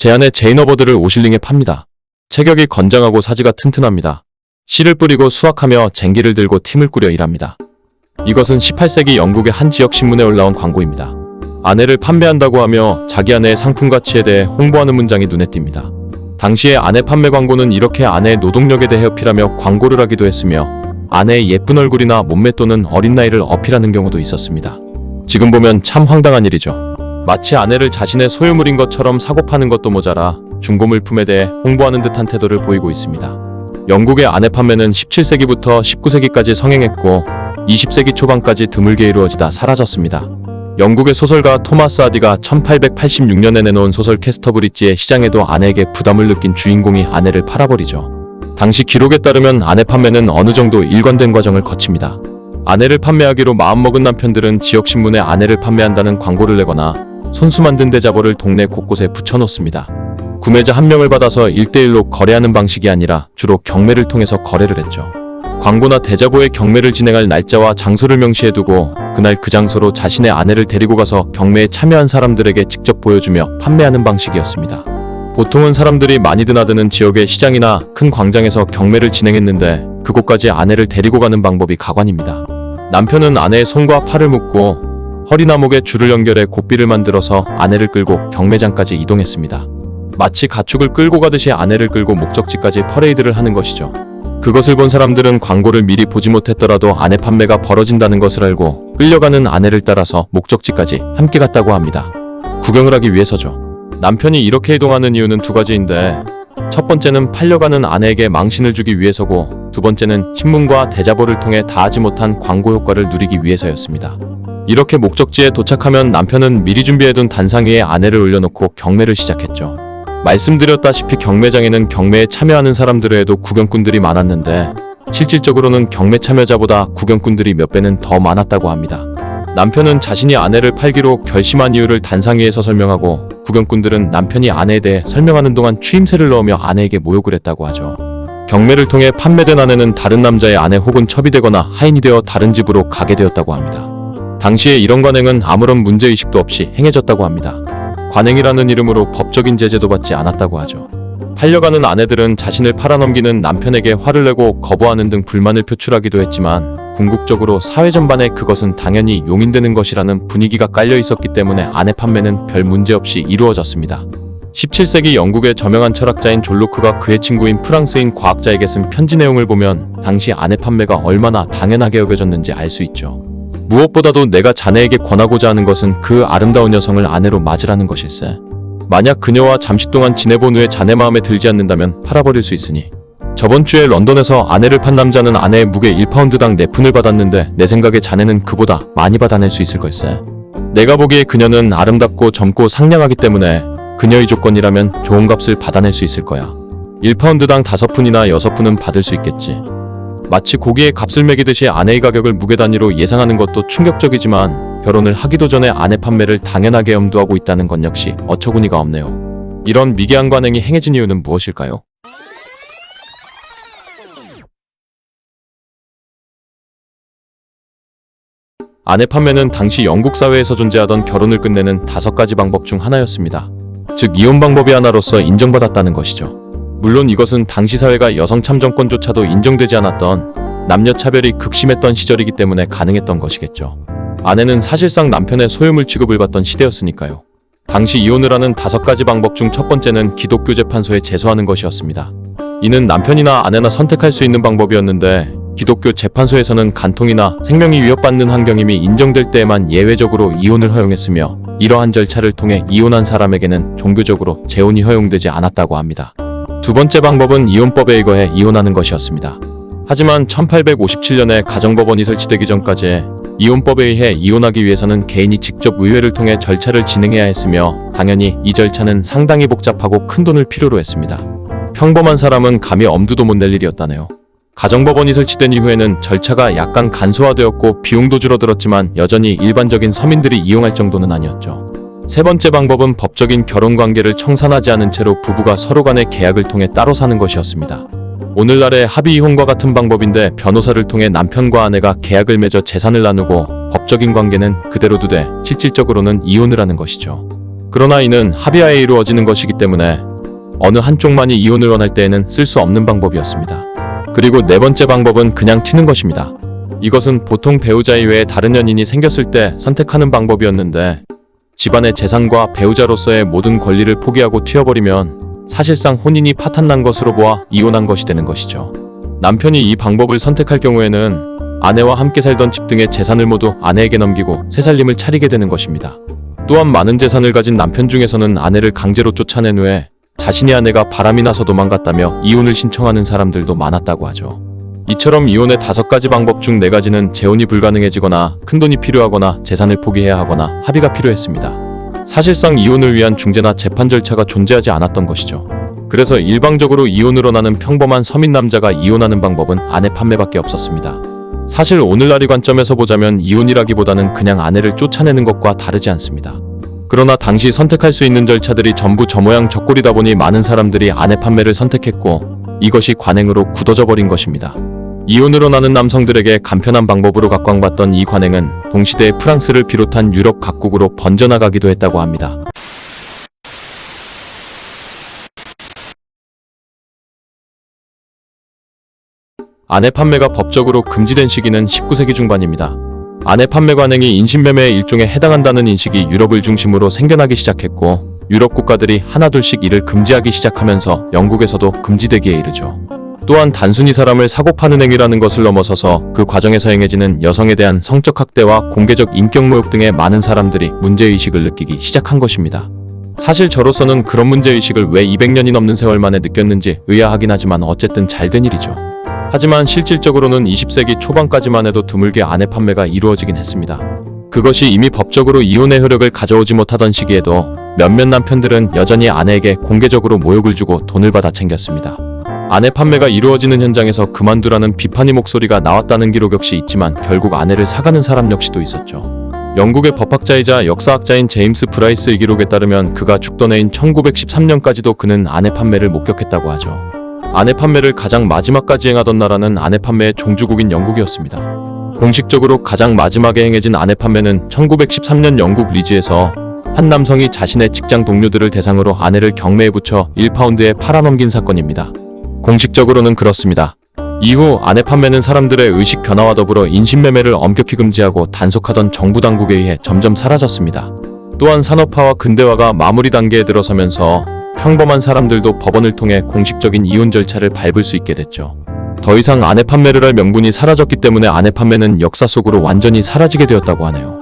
제 아내 제인어버드를 오실링에 팝니다. 체격이 건장하고 사지가 튼튼합니다. 씨를 뿌리고 수확하며 쟁기를 들고 팀을 꾸려 일합니다. 이것은 18세기 영국의 한 지역 신문에 올라온 광고입니다. 아내를 판매한다고 하며 자기 아내의 상품 가치에 대해 홍보하는 문장이 눈에 띕니다. 당시의 아내 판매 광고는 이렇게 아내의 노동력에 대해 어필하며 광고를 하기도 했으며 아내의 예쁜 얼굴이나 몸매 또는 어린 나이를 어필하는 경우도 있었습니다. 지금 보면 참 황당한 일이죠. 마치 아내를 자신의 소유물인 것처럼 사고 파는 것도 모자라 중고 물품에 대해 홍보하는 듯한 태도를 보이고 있습니다. 영국의 아내 판매는 17세기부터 19세기까지 성행했고 20세기 초반까지 드물게 이루어지다 사라졌습니다. 영국의 소설가 토마스 하디가 1886년에 내놓은 소설 캐스터 브릿지의 시장에도 아내에게 부담을 느낀 주인공이 아내를 팔아버리죠. 당시 기록에 따르면 아내 판매는 어느 정도 일관된 과정을 거칩니다. 아내를 판매하기로 마음먹은 남편들은 지역신문에 아내를 판매한다는 광고를 내거나 손수 만든 대자보를 동네 곳곳에 붙여놓습니다. 구매자 한 명을 받아서 1대1로 거래하는 방식이 아니라 주로 경매를 통해서 거래를 했죠. 광고나 대자보에 경매를 진행할 날짜와 장소를 명시해두고 그날 그 장소로 자신의 아내를 데리고 가서 경매에 참여한 사람들에게 직접 보여주며 판매하는 방식이었습니다. 보통은 사람들이 많이 드나드는 지역의 시장이나 큰 광장에서 경매를 진행했는데 그곳까지 아내를 데리고 가는 방법이 가관입니다. 남편은 아내의 손과 팔을 묶고 허리나 목에 줄을 연결해 고삐를 만들어서 아내를 끌고 경매장까지 이동했습니다. 마치 가축을 끌고 가듯이 아내를 끌고 목적지까지 퍼레이드를 하는 것이죠. 그것을 본 사람들은 광고를 미리 보지 못했더라도 아내 판매가 벌어진다는 것을 알고 끌려가는 아내를 따라서 목적지까지 함께 갔다고 합니다. 구경을 하기 위해서죠. 남편이 이렇게 이동하는 이유는 두 가지인데 첫 번째는 팔려가는 아내에게 망신을 주기 위해서고 두 번째는 신문과 대자보를 통해 다하지 못한 광고 효과를 누리기 위해서였습니다. 이렇게 목적지에 도착하면 남편은 미리 준비해둔 단상 위에 아내를 올려놓고 경매를 시작했죠. 말씀드렸다시피 경매장에는 경매에 참여하는 사람들 외에도 구경꾼들이 많았는데 실질적으로는 경매 참여자보다 구경꾼들이 몇 배는 더 많았다고 합니다. 남편은 자신이 아내를 팔기로 결심한 이유를 단상 위에서 설명하고 구경꾼들은 남편이 아내에 대해 설명하는 동안 추임새를 넣으며 아내에게 모욕을 했다고 하죠. 경매를 통해 판매된 아내는 다른 남자의 아내 혹은 첩이 되거나 하인이 되어 다른 집으로 가게 되었다고 합니다. 당시에 이런 관행은 아무런 문제의식도 없이 행해졌다고 합니다. 관행이라는 이름으로 법적인 제재도 받지 않았다고 하죠. 팔려가는 아내들은 자신을 팔아넘기는 남편에게 화를 내고 거부하는 등 불만을 표출하기도 했지만 궁극적으로 사회 전반에 그것은 당연히 용인되는 것이라는 분위기가 깔려 있었기 때문에 아내 판매는 별 문제 없이 이루어졌습니다. 17세기 영국의 저명한 철학자인 존 로크가 그의 친구인 프랑스인 과학자에게 쓴 편지 내용을 보면 당시 아내 판매가 얼마나 당연하게 여겨졌는지 알 수 있죠. 무엇보다도 내가 자네에게 권하고자 하는 것은 그 아름다운 여성을 아내로 맞으라는 것일세. 만약 그녀와 잠시 동안 지내본 후에 자네 마음에 들지 않는다면 팔아버릴 수 있으니. 저번 주에 런던에서 아내를 판 남자는 아내의 무게 1파운드당 4푼을 받았는데 내 생각에 자네는 그보다 많이 받아낼 수 있을 걸세. 내가 보기에 그녀는 아름답고 젊고 상냥하기 때문에 그녀의 조건이라면 좋은 값을 받아낼 수 있을 거야. 1파운드당 5푼이나 6푼은 받을 수 있겠지. 마치 고기에 값을 매기듯이 아내의 가격을 무게 단위로 예상하는 것도 충격적이지만 결혼을 하기도 전에 아내 판매를 당연하게 염두하고 있다는 건 역시 어처구니가 없네요. 이런 미개한 관행이 행해진 이유는 무엇일까요? 아내 판매는 당시 영국 사회에서 존재하던 결혼을 끝내는 다섯 가지 방법 중 하나였습니다. 즉 이혼 방법이 하나로서 인정받았다는 것이죠. 물론 이것은 당시 사회가 여성 참정권조차도 인정되지 않았던 남녀 차별이 극심했던 시절이기 때문에 가능했던 것이겠죠. 아내는 사실상 남편의 소유물 취급을 받던 시대였으니까요. 당시 이혼을 하는 다섯 가지 방법 중 첫 번째는 기독교 재판소에 제소하는 것이었습니다. 이는 남편이나 아내나 선택할 수 있는 방법이었는데 기독교 재판소에서는 간통이나 생명이 위협받는 환경임이 인정될 때에만 예외적으로 이혼을 허용했으며 이러한 절차를 통해 이혼한 사람에게는 종교적으로 재혼이 허용되지 않았다고 합니다. 두 번째 방법은 이혼법에 의거해 이혼하는 것이었습니다. 하지만 1857년에 가정법원이 설치되기 전까지 이혼법에 의해 이혼하기 위해서는 개인이 직접 의회를 통해 절차를 진행해야 했으며 당연히 이 절차는 상당히 복잡하고 큰 돈을 필요로 했습니다. 평범한 사람은 감히 엄두도 못 낼 일이었다네요. 가정법원이 설치된 이후에는 절차가 약간 간소화되었고 비용도 줄어들었지만 여전히 일반적인 서민들이 이용할 정도는 아니었죠. 세 번째 방법은 법적인 결혼 관계를 청산하지 않은 채로 부부가 서로 간의 계약을 통해 따로 사는 것이었습니다. 오늘날의 합의 이혼과 같은 방법인데 변호사를 통해 남편과 아내가 계약을 맺어 재산을 나누고 법적인 관계는 그대로 두되 실질적으로는 이혼을 하는 것이죠. 그러나 이는 합의하에 이루어지는 것이기 때문에 어느 한쪽만이 이혼을 원할 때에는 쓸 수 없는 방법이었습니다. 그리고 네 번째 방법은 그냥 튀는 것입니다. 이것은 보통 배우자 이외에 다른 연인이 생겼을 때 선택하는 방법이었는데 집안의 재산과 배우자로서의 모든 권리를 포기하고 튀어버리면 사실상 혼인이 파탄난 것으로 보아 이혼한 것이 되는 것이죠. 남편이 이 방법을 선택할 경우에는 아내와 함께 살던 집 등의 재산을 모두 아내에게 넘기고 새 살림을 차리게 되는 것입니다. 또한 많은 재산을 가진 남편 중에서는 아내를 강제로 쫓아낸 후에 자신의 아내가 바람이 나서 도망갔다며 이혼을 신청하는 사람들도 많았다고 하죠. 이처럼 이혼의 다섯 가지 방법 중 네 가지는 재혼이 불가능해지거나 큰돈이 필요하거나 재산을 포기해야 하거나 합의가 필요했습니다. 사실상 이혼을 위한 중재나 재판 절차가 존재하지 않았던 것이죠. 그래서 일방적으로 이혼으로 나는 평범한 서민 남자가 이혼하는 방법은 아내 판매밖에 없었습니다. 사실 오늘날의 관점에서 보자면 이혼이라기보다는 그냥 아내를 쫓아내는 것과 다르지 않습니다. 그러나 당시 선택할 수 있는 절차들이 전부 저 모양 저 꼴이다 보니 많은 사람들이 아내 판매를 선택했고 이것이 관행으로 굳어져 버린 것입니다. 이혼으로 나는 남성들에게 간편한 방법으로 각광받던 이 관행은 동시대의 프랑스를 비롯한 유럽 각국으로 번져나가기도 했다고 합니다. 아내 판매가 법적으로 금지된 시기는 19세기 중반입니다. 아내 판매 관행이 인신매매의 일종에 해당한다는 인식이 유럽을 중심으로 생겨나기 시작했고 유럽 국가들이 하나둘씩 이를 금지하기 시작하면서 영국에서도 금지되기에 이르죠. 또한 단순히 사람을 사고 파는 행위라는 것을 넘어서서 그 과정에서 행해지는 여성에 대한 성적 학대와 공개적 인격 모욕 등의 많은 사람들이 문제의식을 느끼기 시작한 것입니다. 사실 저로서는 그런 문제의식을 왜 200년이 넘는 세월 만에 느꼈는지 의아하긴 하지만 어쨌든 잘된 일이죠. 하지만 실질적으로는 20세기 초반까지만 해도 드물게 아내 판매가 이루어지긴 했습니다. 그것이 이미 법적으로 이혼의 효력을 가져오지 못하던 시기에도 몇몇 남편들은 여전히 아내에게 공개적으로 모욕을 주고 돈을 받아 챙겼습니다. 아내 판매가 이루어지는 현장에서 그만두라는 비판의 목소리가 나왔다는 기록 역시 있지만 결국 아내를 사가는 사람 역시도 있었죠. 영국의 법학자이자 역사학자인 제임스 브라이스의 기록에 따르면 그가 죽던 해인 1913년까지도 그는 아내 판매를 목격했다고 하죠. 아내 판매를 가장 마지막까지 행하던 나라는 아내 판매의 종주국인 영국이었습니다. 공식적으로 가장 마지막에 행해진 아내 판매는 1913년 영국 리즈에서 한 남성이 자신의 직장 동료들을 대상으로 아내를 경매에 붙여 1파운드에 팔아넘긴 사건입니다. 공식적으로는 그렇습니다. 이후 아내 판매는 사람들의 의식 변화와 더불어 인신매매를 엄격히 금지하고 단속하던 정부 당국에 의해 점점 사라졌습니다. 또한 산업화와 근대화가 마무리 단계에 들어서면서 평범한 사람들도 법원을 통해 공식적인 이혼 절차를 밟을 수 있게 됐죠. 더 이상 아내 판매를 할 명분이 사라졌기 때문에 아내 판매는 역사 속으로 완전히 사라지게 되었다고 하네요.